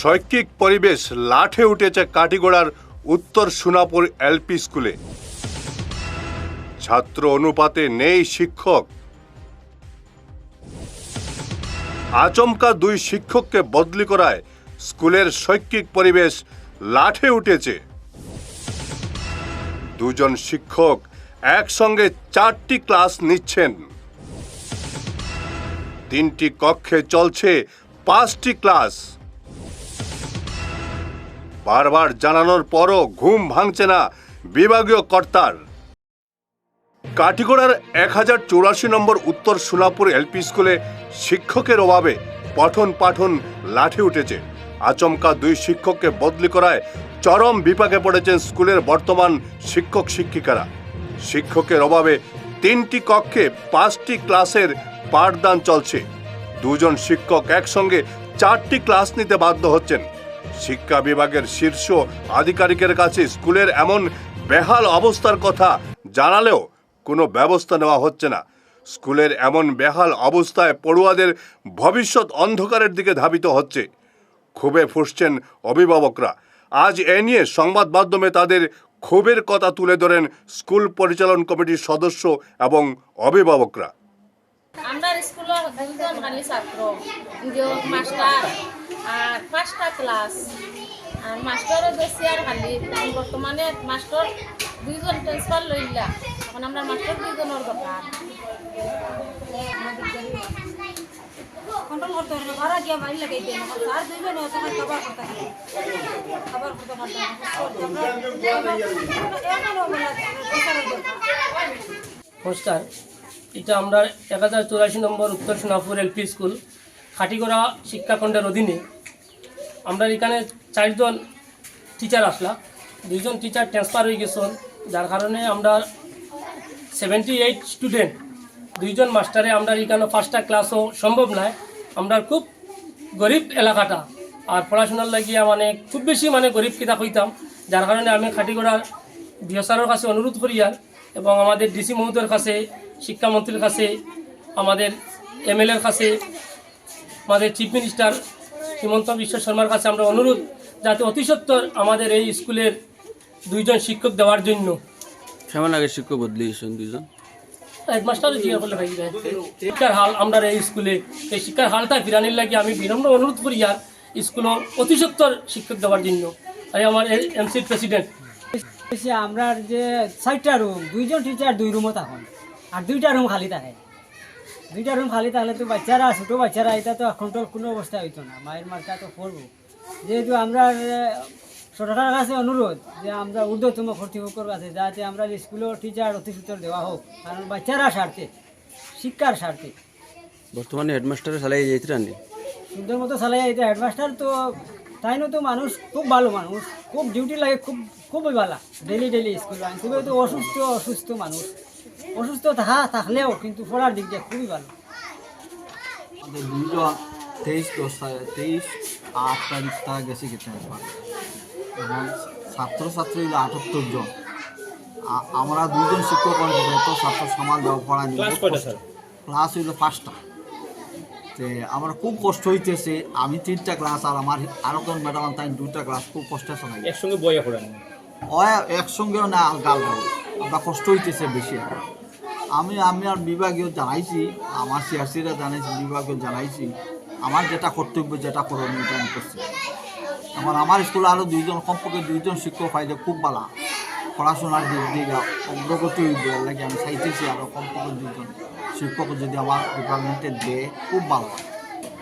শৈক্ষিক পরিবেশ লাঠে উঠেছে কাটিগোড়ার উত্তর সোনাপুর এলপি স্কুলে। ছাত্র অনুপাতে নেই শিক্ষক। আচমকা দুই শিক্ষককে বদলি করায় স্কুলের শৈক্ষিক পরিবেশ লাঠে উঠেছে। দুজন শিক্ষক একসঙ্গে চারটি ক্লাস নিচ্ছেন। তিনটি কক্ষে চলছে পাঁচটি ক্লাস। বারবার জানানোর পরও ঘুম ভাঙছে না বিভাগীয় কর্তার। কাটিগড়ার এক হাজার চৌরাশি নম্বর উত্তর সোনাপুর এলপি স্কুলে শিক্ষকের অভাবে পঠন পাঠন লাঠি উঠেছে। আচমকা দুই শিক্ষককে বদলি করায় চরম বিপাকে পড়েছেন স্কুলের বর্তমান শিক্ষক শিক্ষিকারা। শিক্ষকের অভাবে তিনটি কক্ষে পাঁচটি ক্লাসের পাঠদান চলছে। দুজন শিক্ষক একসঙ্গে চারটি ক্লাস নিতে বাধ্য হচ্ছেন। শিক্ষা বিভাগের শীর্ষ আধিকারিকের কাছে স্কুলের এমন বেহাল অবস্থার কথা জানালেও কোনো ব্যবস্থা নেওয়া হচ্ছে না। স্কুলের এমন বেহাল অবস্থায় পড়ুয়াদের ভবিষ্যৎ অন্ধকারের দিকে ধাবিত হচ্ছে। ক্ষোভে ফুসছেন অভিভাবকরা। আজ এ নিয়ে সংবাদ মাধ্যমে তাদের ক্ষোভের কথা তুলে ধরেন স্কুল পরিচালন কমিটির সদস্য এবং অভিভাবকরা। আমরা স্কুলের দুজন খালি ছাত্র মাস্টার আর পাঁচটা ক্লাস আর মাস্টারও বেশি আর খালি বর্তমানে মাস্টার দুইজন ট্রান্সফার লইলা এখন আমরা মাস্টার দুইজনের কথা কন্ট্রোল এটা আমরা এক হাজার নম্বর উত্তর সোনাপুর এলপি স্কুল, খাটিগড়া শিক্ষাখণ্ডের অধীনে। আমরা এখানে চারজন টিচার আসলাম। দুইজন টিচার ট্রান্সফার হয়ে গেছেন, যার কারণে আমরা সেভেন্টি এইট স্টুডেন্ট দুইজন মাস্টারে আমরা এখানে পাঁচটা ক্লাসও সম্ভব নয়। আমরা খুব গরিব এলাকাটা, আর পড়াশোনার লাগিয়া মানে খুব বেশি মানে গরিব কিতা হইতাম, যার কারণে আমি খাটিগড়ার ডিওসারের কাছে অনুরোধ করি আর এবং আমাদের ডিসি মহোদয়ের কাছে শিক্ষামন্ত্রীর কাছে আমাদের এমএলএর কাছে আমাদের চিফ মিনিস্টার হিমন্ত বিশ্ব শর্মার কাছে আমরা অনুরোধ যাতে অতি সত্বর আমাদের এই স্কুলের দুইজন শিক্ষক দেওয়ার জন্য। কেমন আগে শিক্ষক বদলি হয়েছেন জিজ্ঞাসা করলে ভাই শিক্ষার হাল আমরা এই স্কুলে এই শিক্ষার হালটা ফিরানির লাগে আমি বিনম্র অনুরোধ করি আর স্কুল অতি সত্তর শিক্ষক দেওয়ার জন্য। আর আমার এমসির প্রেসিডেন্ট হচ্ছে আমরা যে চারটা রুম দুইজন টিচার দুই রুমও থাকুন আর দুইটা রুম খালি থাকে। দুইটা রুম খালি থাকলে তো বাচ্চারা ছোটো বাচ্চারা এটা তো এখন তো কোনো অবস্থা হইতো না। মায়ের মার্কা তো করব যেহেতু আমরা সরকারের কাছে অনুরোধ যে আমরা ঊর্ধ্বতম কর্তৃপক্ষের কাছে যাতে আমরা স্কুলের টিচার অতি সূত্র দেওয়া হোক কারণ বাচ্চারা স্বার্থে শিক্ষার স্বার্থে। বর্তমানে হেডমাস্টারে চালাই যাইতে সুন্দর মতো চালাই এটা হেডমাস্টার তো তাই তো মানুষ খুব ভালো মানুষ। খুব ডিউটি লাগে খুব খুবই ভালো। ডেলি ডেলি স্কুল আনতে তো অসুস্থ অসুস্থ মানুষ। অসুস্থ থাকা থাকলেও কিন্তু পড়ার দিক দিয়ে খুবই ভালো। তেইশ দশ তেইশ আট তারিখ তারা গেছে খেতে একবার। এবং ছাত্রছাত্রী হলো আটাত্তর জন। আমরা দুজন শিক্ষক ছাত্র সমাজ দেওয়া পড়া নিয়ে ক্লাস হইল পাঁচটা। তে আমার খুব কষ্ট হইতেছে। আমি তিনটা ক্লাস আর আমার আরও কোন ম্যাডাম তাই দুটা ক্লাস খুব কষ্টে চালাই একসঙ্গে বইয়া পড়েন? একসঙ্গেও না গাল আমরা কষ্ট হইতেছে বেশি আমি আমি আর বিভাগীয় জানাইছি আমার সিআরসিরা জানাইছি বিভাগীয় জানাইছি আমার যেটা কর্তব্য যেটা করণীয় এটা আমি করছি। আমার আমার স্কুলে আরও দুইজন কমপক্ষে দুইজন শিক্ষক হয় পাইলে খুব ভালো পড়াশোনার দিক দিয়ে অগ্রগতি দেওয়ার লাগে আমি চাইতেছি আরও কমপক্ষে দুইজন। শিক্ষক যদি আমার ডিপার্টমেন্টে দেয় খুব ভালো